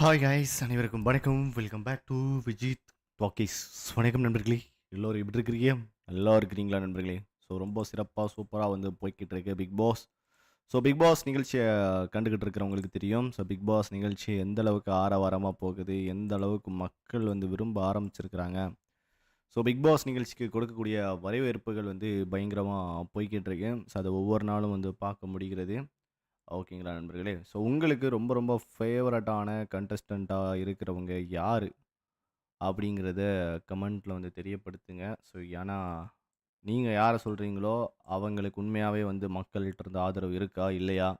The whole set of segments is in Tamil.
ஹாய் ஹாய்ஸ் அனைவருக்கும் வணக்கம். Welcome back to Vijith talkies வணக்கம் நண்பர்களே. எல்லோரும் எப்படி இருக்கிறீங்க? நல்லா இருக்கிறீங்களா நண்பர்களே? ஸோ ரொம்ப சிறப்பாக சூப்பராக வந்து போய்கிட்டு இருக்கு Bigg Boss so Bigg Boss நிகழ்ச்சியை கண்டுக்கிட்டு இருக்கிறவங்களுக்கு தெரியும். ஸோ பிக் பாஸ் நிகழ்ச்சி எந்த அளவுக்கு ஆரவாரமாக போகுது? எந்த அளவுக்கு மக்கள் வந்து விரும்ப ஆரம்பிச்சிருக்கிறாங்க? ஸோ பிக் பாஸ் நிகழ்ச்சிக்கு கொடுக்கக்கூடிய வரவேற்புகள் வந்து பயங்கரமாக போய்கிட்டு இருக்கு. ஸோ அதை ஒவ்வொரு நாளும் வந்து பார்க்க முடிகிறது. ஓகேங்களா நண்பர்களே? ஸோ உங்களுக்கு ரொம்ப ரொம்ப ஃபேவரட்டான கண்டஸ்டண்ட்டாக இருக்கிறவங்க யார்? அப்படிங்கிறத கமெண்ட்டில் வந்து தெரியப்படுத்துங்க. ஸோ ஏன்னா நீங்கள் யாரை சொல்கிறீங்களோ அவங்களுக்கு உண்மையாகவே வந்து மக்கள்கிட்ட இருந்து ஆதரவு இருக்கா இல்லையா?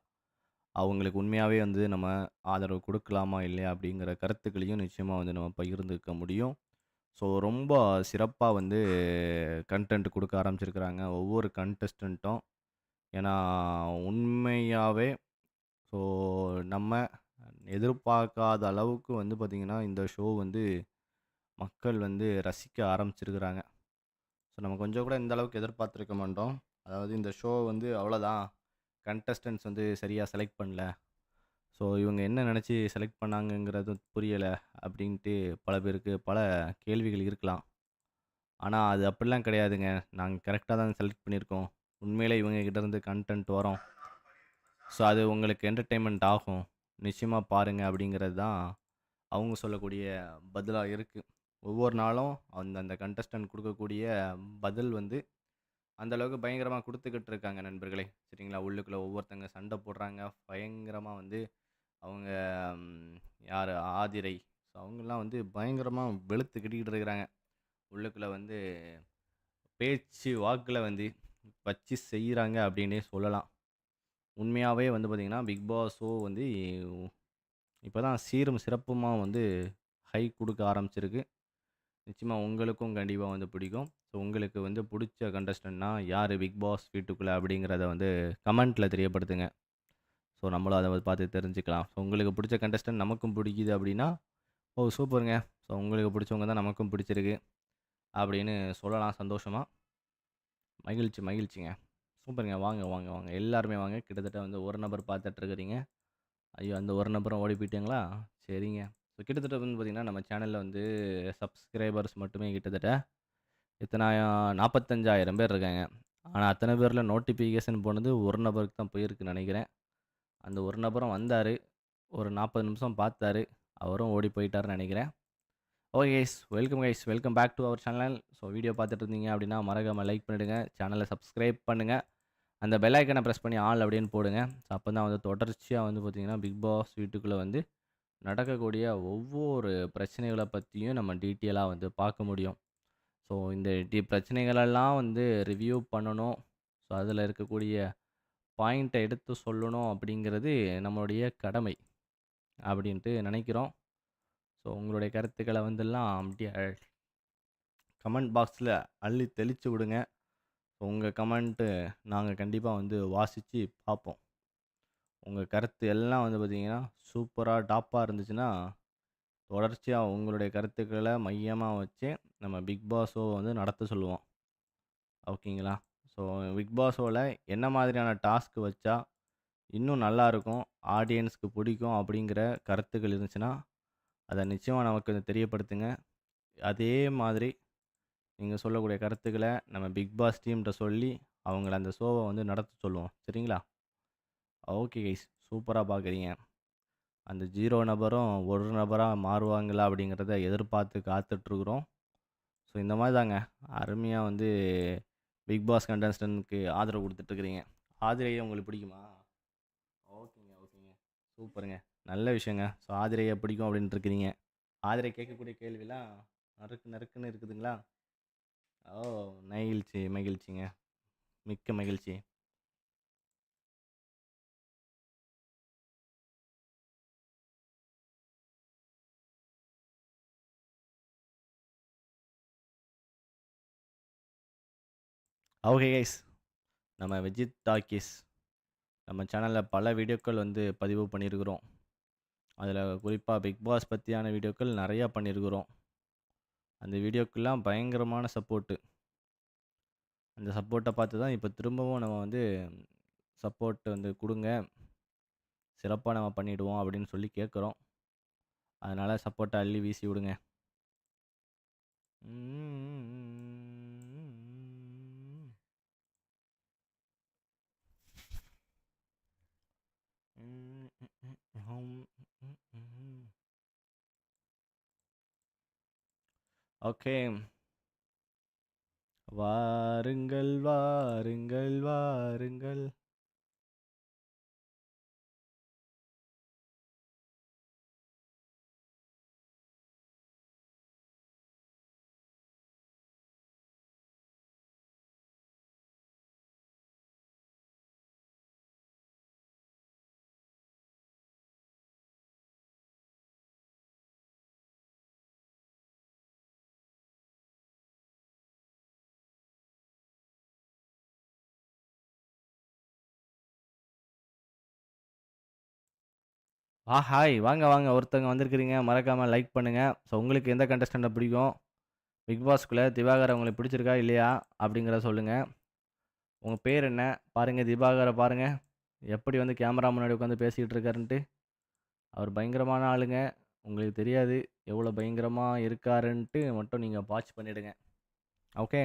அவங்களுக்கு உண்மையாகவே வந்து நம்ம ஆதரவு கொடுக்கலாமா இல்லையா? அப்படிங்கிற கருத்துக்களையும் நிச்சயமாக வந்து நம்ம பகிர்ந்துக்க முடியும். ஸோ ரொம்ப சிறப்பாக வந்து கண்டென்ட் கொடுக்க ஆரம்பிச்சிருக்கிறாங்க. ஒவ்வொரு கண்டஸ்டண்ட்டும் ஏன்னா உண்மையாகவே ஸோ நம்ம எதிர்பார்க்காத அளவுக்கு வந்து பார்த்திங்கன்னா இந்த ஷோ வந்து மக்கள் வந்து ரசிக்க ஆரம்பிச்சிருக்கிறாங்க. ஸோ நம்ம கொஞ்சம் கூட இந்த அளவுக்கு எதிர்பார்த்துருக்க மாட்டோம். அதாவது இந்த ஷோ வந்து அவ்வளோதான். கண்டஸ்டன்ஸ் வந்து சரியாக செலக்ட் பண்ணல. ஸோ இவங்க என்ன நினச்சி செலக்ட் பண்ணாங்கங்கிறது புரியலை அப்படின்ட்டு பல பேருக்கு பல கேள்விகள் இருக்கலாம். ஆனால் அது அப்படிலாம் கிடையாதுங்க. நாங்கள் கரெக்டாக தான் செலக்ட் பண்ணியிருக்கோம். உண்மையில் இவங்ககிட்ட இருந்து கண்டென்ட் வரும். ஸோ அது உங்களுக்கு என்டர்டெயின்மெண்ட் ஆகும். நிச்சயமாக பாருங்கள் அப்படிங்கிறது தான் அவங்க சொல்லக்கூடிய பதிலாக இருக்குது ஒவ்வொரு நாளும் அந்த அந்த கண்டஸ்டன்ட் கொடுக்கக்கூடிய பதில் வந்து அந்த அளவுக்கு பயங்கரமாக கொடுத்துக்கிட்டு இருக்காங்க நண்பர்களே. சரிங்களா? உள்ளுக்குள்ளே ஒவ்வொருத்தங்க சண்டை போடுறாங்க. பயங்கரமாக வந்து அவங்க யார்? ஆதிரை. ஸோ அவங்கெல்லாம் வந்து பயங்கரமாக வெளுத்து கிட்டிக்கிட்டு இருக்கிறாங்க. உள்ளுக்குள்ளே வந்து பேச்சு வாக்கில் வந்து வச்சு செய்கிறாங்க அப்படின்னே சொல்லலாம். உண்மையாகவே வந்து பார்த்திங்கன்னா பிக் பாஸோ வந்து இப்போ தான் சீரும் சிறப்புமாக வந்து ஹை கொடுக்க ஆரம்பிச்சிருக்கு. நிச்சயமாக உங்களுக்கும் கண்டிப்பாக வந்து பிடிக்கும். ஸோ உங்களுக்கு வந்து பிடிச்ச கண்டஸ்டன்ட்னா யார் பிக் பாஸ் வீட்டுக்குள்ளே அப்படிங்கிறத வந்து கமெண்ட்டில் தெரியப்படுத்துங்க. ஸோ நம்மளும் அதை பார்த்து தெரிஞ்சுக்கலாம். ஸோ உங்களுக்கு பிடிச்ச கண்டஸ்டன்ட் நமக்கும் பிடிக்குது அப்படின்னா ஓ சூப்பருங்க. ஸோ உங்களுக்கு பிடிச்சவங்க தான் நமக்கும் பிடிச்சிருக்கு அப்படின்னு சொல்லலாம் சந்தோஷமாக மகிழ்ச்சி மகிழ்ச்சிங்க. சூப்பருங்க. வாங்க வாங்க வாங்க. எல்லாருமே வாங்க. கிட்டத்தட்ட வந்து ஒரு நபர் பார்த்துட்ருக்குறீங்க. ஐயோ! அந்த ஒரு நபரும் ஓடி போயிட்டீங்களா? சரிங்க. ஸோ கிட்டத்தட்ட வந்து பார்த்திங்கன்னா நம்ம சேனலில் வந்து சப்ஸ்கிரைபர்ஸ் மட்டுமே கிட்டத்தட்ட எத்தனாயிரம் நாற்பத்தஞ்சாயிரம் பேர் இருக்காங்க. ஆனால் அத்தனை பேரில் நோட்டிஃபிகேஷன் போனது ஒரு நபருக்கு தான் போயிருக்குன்னு நினைக்கிறேன். அந்த ஒரு நபரும் வந்தார். ஒரு நாற்பது நிமிஷம் பார்த்தாரு. அவரும் ஓடி போயிட்டாருன்னு நினைக்கிறேன். Okay guys welcome guys welcome back to our channel so video பார்த்துட்டு இருந்தீங்க அப்படின்னா மறக்காமல் லைக் பண்ணிவிடுங்க சேனலை சப்ஸ்கிரைப் பண்ணுங்கள் அந்த பெல் ஐக்கனை ப்ரெஸ் பண்ணி ஆல் அப்படின்னு போடுங்க. ஸோ அப்போ தான் வந்து தொடர்ச்சியாக வந்து பார்த்திங்கன்னா பிக் பாஸ் வீட்டுக்குள்ளே வந்து நடக்கக்கூடிய ஒவ்வொரு பிரச்சனைகளை பற்றியும் நம்ம டீட்டெயிலாக வந்து பார்க்க முடியும். ஸோ இந்த டி பிரச்சனைகளெல்லாம் வந்து ரிவ்யூ பண்ணணும். ஸோ அதில் இருக்கக்கூடிய பாயிண்ட்டை எடுத்து சொல்லணும் அப்படிங்கிறது நம்மளுடைய கடமை அப்படின்ட்டு நினைக்கிறோம். ஸோ உங்களுடைய கருத்துக்களை வந்துலாம் அப்படியே கமெண்ட் பாக்ஸில் அள்ளி தெளித்து விடுங்க. உங்கள் கமெண்ட்டு நாங்கள் கண்டிப்பாக வந்து வாசித்து பார்ப்போம் உங்கள் கருத்து எல்லாம் வந்து பார்த்திங்கன்னா சூப்பராக டாப்பாக இருந்துச்சுன்னா தொடர்ச்சியாக உங்களுடைய கருத்துக்களை மையமாக வச்சு நம்ம பிக் பாஸ் வந்து நடத்த சொல்லுவோம். ஓகேங்களா? ஸோ பிக் பாஸ் ஷோவில் என்ன மாதிரியான டாஸ்க் வச்சா இன்னும் நல்லாயிருக்கும் ஆடியன்ஸ்க்கு பிடிக்கும் அப்படிங்கிற கருத்துக்கள் இருந்துச்சுன்னா அதை நிச்சயமாக நமக்கு தெரியப்படுத்துங்க. அதே மாதிரி நீங்கள் சொல்லக்கூடிய கருத்துக்களை நம்ம பிக் பாஸ் டீம்கிட்ட சொல்லி அவங்கள அந்த ஷோவை வந்து நடத்த சொல்லுவோம். சரிங்களா? Okay guys. சூப்பராக பார்க்குறீங்க அந்த ஜீரோ நபரும் ஒரு நபராக மாறுவாங்களா அப்படிங்கிறத எதிர்பார்த்து காத்துட்ருக்குறோம். ஸோ இந்த மாதிரி தாங்க. அருமையாக வந்து பிக் பாஸ் கண்டஸ்டனுக்கு ஆதரவு கொடுத்துட்ருக்குறீங்க. ஆதிரையை உங்களுக்கு பிடிக்குமா? ஓகேங்க ஓகேங்க. சூப்பருங்க. நல்ல விஷயங்க. ஸோ ஆதிரையை பிடிக்கும் அப்படின்ட்டு இருக்கிறீங்க. ஆதிரை கேட்கக்கூடிய கேள்விலாம் நறுக்கு நறுக்குன்னு இருக்குதுங்களா? ஓ நெகிழ்ச்சி மகிழ்ச்சிங்க. மிக்க மகிழ்ச்சி. Okay guys. நம்ம விஜித் டாக்கீஸ் நம்ம சேனலில் பல வீடியோக்கள் வந்து பதிவு பண்ணியிருக்கிறோம். அதில் குறிப்பாக பிக் பாஸ் பற்றியான வீடியோக்கள் நிறையா பண்ணியிருக்கிறோம் அந்த வீடியோக்கெல்லாம் பயங்கரமான சப்போர்ட்டு அந்த சப்போர்ட்டை பார்த்து தான் இப்போ திரும்பவும் நம்ம வந்து சப்போர்ட் வந்து கொடுங்க. சிறப்பாக நம்ம பண்ணிவிடுவோம் அப்படின்னு சொல்லி கேட்குறோம். அதனால் சப்போர்ட்டை அள்ளி வீசி விடுங்க. ஓகே. வாருங்கள், வாருங்கள், வாருங்கள். ஆ ஹாய்! வாங்க, வாங்க. ஒருத்தவங்க வந்திருக்கிறீங்க. மறக்காமல் லைக் பண்ணுங்கள் ஸோ உங்களுக்கு எந்த கண்டஸ்டண்ட்டை பிடிக்கும்? பிக் பாஸ்க்குள்ளே திவாகர் உங்களுக்கு பிடிச்சிருக்கா? இல்லையா? அப்படிங்கிறத சொல்லுங்கள் உங்கள் பேர் என்ன? பாருங்கள் திவாகரை பாருங்கள் எப்படி வந்து கேமரா முன்னாடி உட்காந்து பேசிக்கிட்டு இருக்காருன்ட்டு. அவர் பயங்கரமான ஆளுங்க. உங்களுக்கு தெரியாது. எவ்வளோ பயங்கரமாக இருக்காருன்ட்டு மட்டும் நீங்கள் வாட்ச் பண்ணிவிடுங்க ஓகே.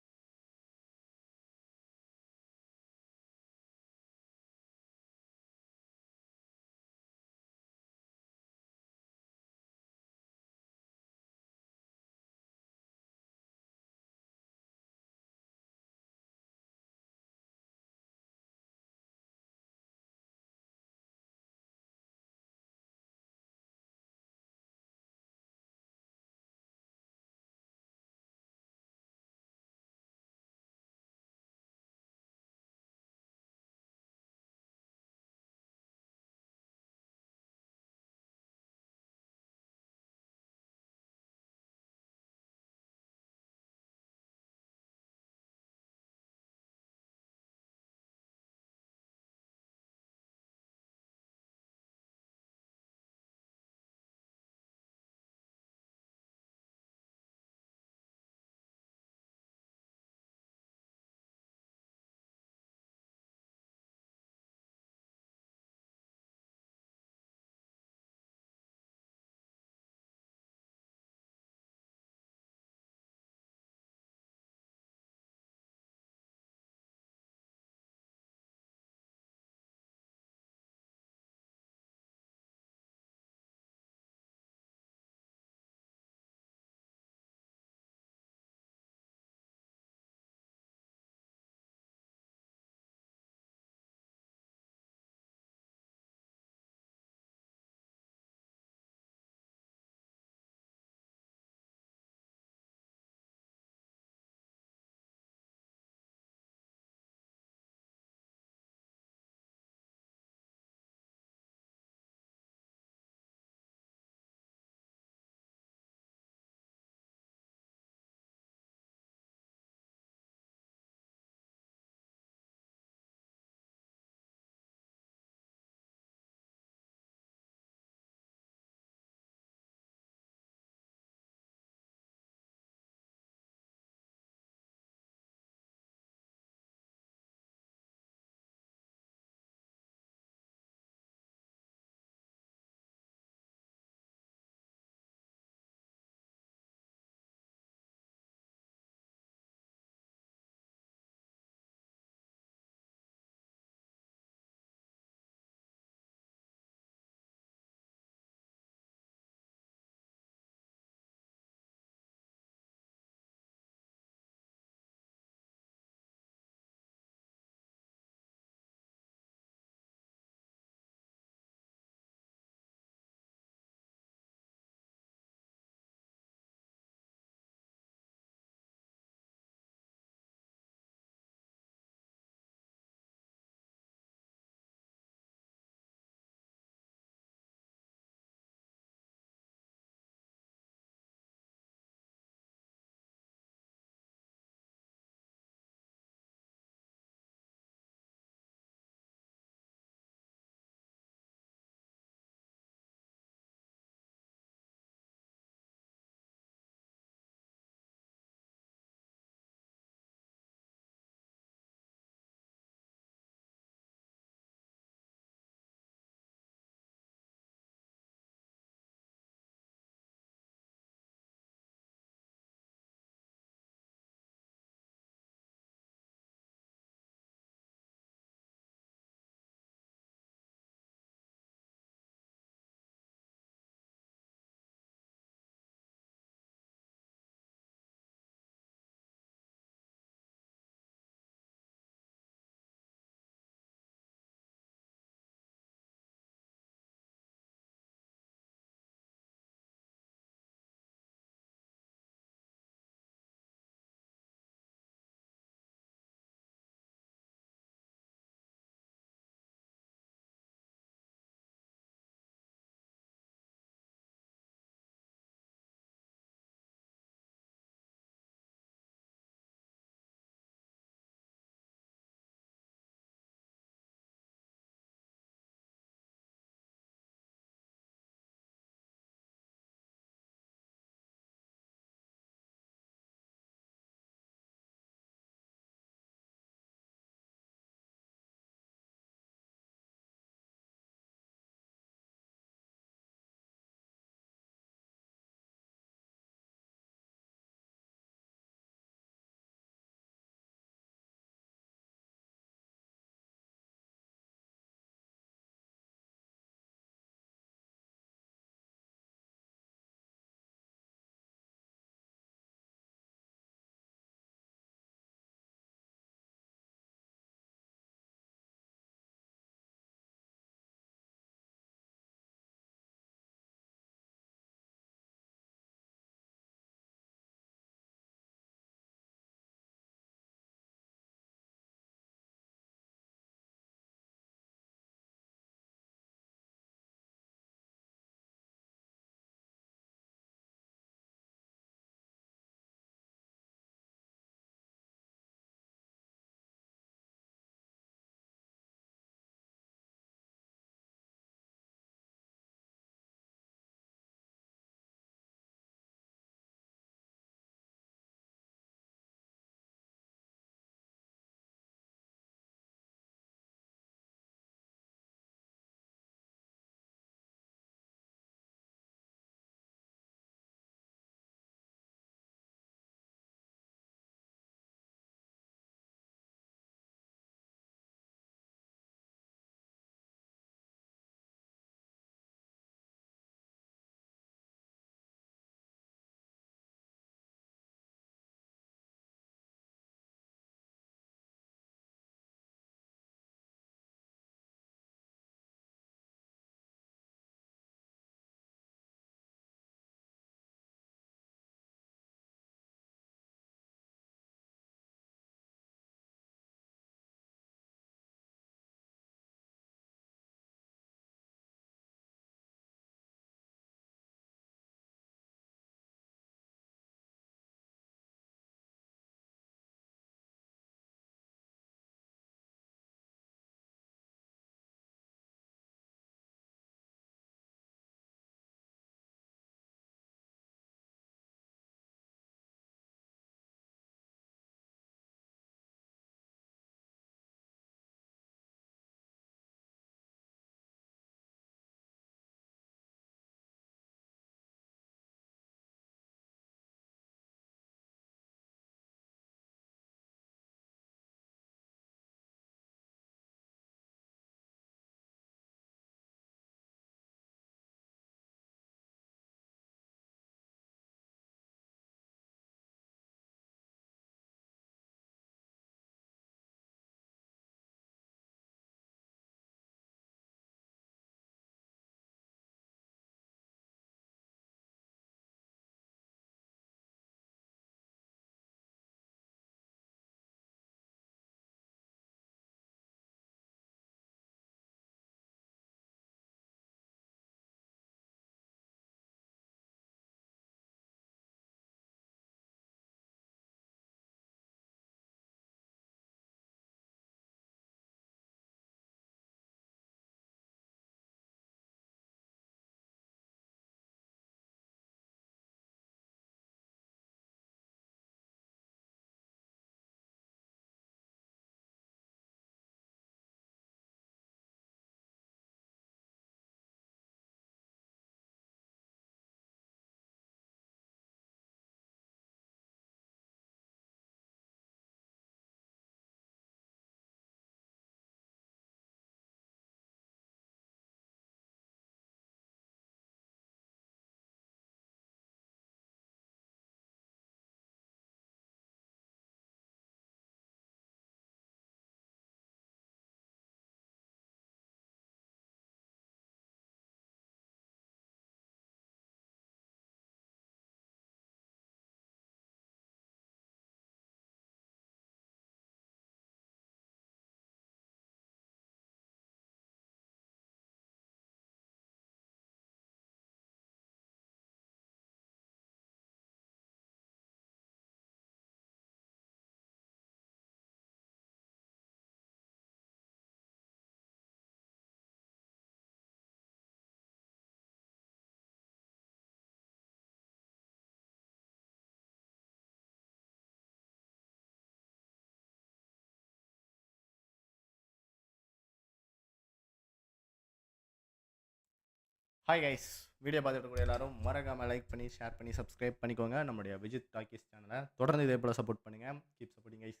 ஹாய் கைஸ் வீடியோ பார்த்துட்டு கூட எல்லாரும் மறக்காமல் லைக் பண்ணி ஷேர் பண்ணி சப்ஸ்கிரைப் பண்ணிக்கோங்க. நம்மளுடைய விஜித் டாக்கிஸ் சேனலை தொடர்ந்து இதே போல் சப்போர்ட் பண்ணுங்கள் keep supporting guys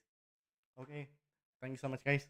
okay thank you so much guys